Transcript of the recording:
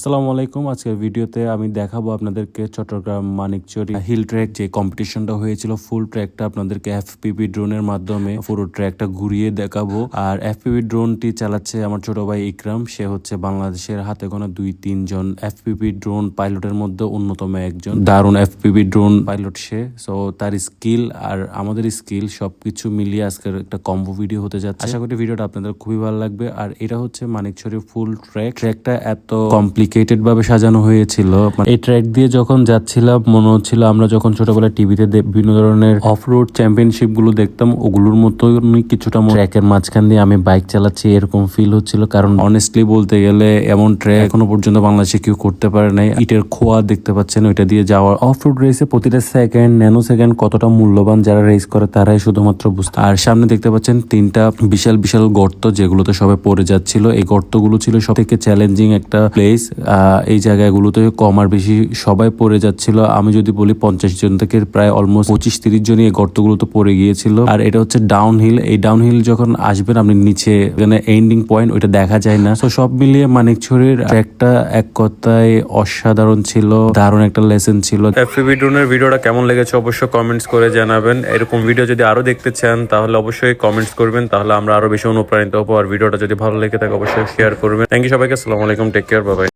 আসসালামু আলাইকুম। আজকের ভিডিওতে আমি দেখাবো আপনাদেরকে চট্টগ্রাম মানিকচুরি হিল ট্র্যাক যে কম্পিটিশনটা হয়েছিল ফুল ট্র্যাকটা আপনাদেরকে এফপিপি ড্রোনের মাধ্যমে পুরো ট্র্যাকটা ঘুরিয়ে দেখাবো। আর এফপিপি ড্রোনটি চালাচ্ছে আমার ছোট ভাই ইকরাম। সে হচ্ছে বাংলাদেশের হাতে গোনা দুই তিনজন এফপিপি ড্রোন পাইলটের মধ্যে অন্যতম একজন। দারুণ এফপিপি ড্রোন পাইলট সে। সো তার স্কিল আর আমাদের স্কিল সবকিছু মিলিয়ে আজকের একটা কম্বো ভিডিও হতে যাচ্ছে। আশা করি ভিডিওটা আপনাদের খুবই ভালো লাগবে। আর এটা হচ্ছে মানিকছড়ি ফুল ট্র্যাক ট্র্যাকটা এত কমপ্লিকেটেড ভাবে সাজানো হয়েছিল। মানে এই ট্র্যাক দিয়ে যখন যাচ্ছিলাম, মনে হচ্ছিল আমরা যখন ছোটবেলায় টিভিতে বিভিন্ন ধরনের অফ রোড চ্যাম্পিয়নশিপগুলো দেখতাম, ওগুলোর মতো কিছুটা ট্র্যাকের মাঝখান দিয়ে আমি বাইক চালাচ্ছি, এরকম ফিল হচ্ছিল। কারণ অনেস্টলি বলতে গেলে এমন ট্র্যাক এখনও পর্যন্ত বাংলাদেশে কেউ করতে পারে নাই। ইটের খোয়া দেখতে পাচ্ছেন, ওইটা দিয়ে যাওয়ার অফ রোড রেসে প্রতিটা সেকেন্ড ন্যানো সেকেন্ড কতটা মূল্যবান যারা রেস করে, তারাই শুধুমাত্র বুঝতে। আর সামনে দেখতে পাচ্ছেন তিনটা বিশাল বিশাল গর্ত যেগুলোতে সবাই পড়ে যাচ্ছিল। এই গর্তগুলো ছিল সব থেকে চ্যালেঞ্জিং একটা প্লেস এই জায়গাগুলোতে কম আর বেশি সবাই পড়ে যাচ্ছিল। আমি যদি বলি পঞ্চাশ জন থেকে প্রায় অলমোস্ট পঁচিশ তিরিশ জন এই গর্তগুলোতে পড়ে গিয়েছিল। আর এটা হচ্ছে ডাউন হিল এই ডাউন হিল যখন আসবেন আপনি নিচে এখানে এন্ডিং পয়েন্ট ওইটা দেখা যায় না। তো সব মিলিয়ে মানিকছড়ির একটা এক কথায় অসাধারণ ছিল, দারুণ একটা লেসন ছিল। ড্রোনের ভিডিওটা কেমন লেগেছে অবশ্যই কমেন্টস করে জানাবেন। এরকম ভিডিও যদি আরও দেখতে চান, তাহলে অবশ্যই কমেন্টস করবেন। তাহলে আমরা আরও বেশি অনুপ্রাণিত হব। আর ভিডিওটা যদি ভালো লেগে থাকে, অবশ্যই শেয়ার করবেন। থ্যাংক ইউ সবাইকে। আসসালামু আলাইকুম। টেক কেয়ার বাবাই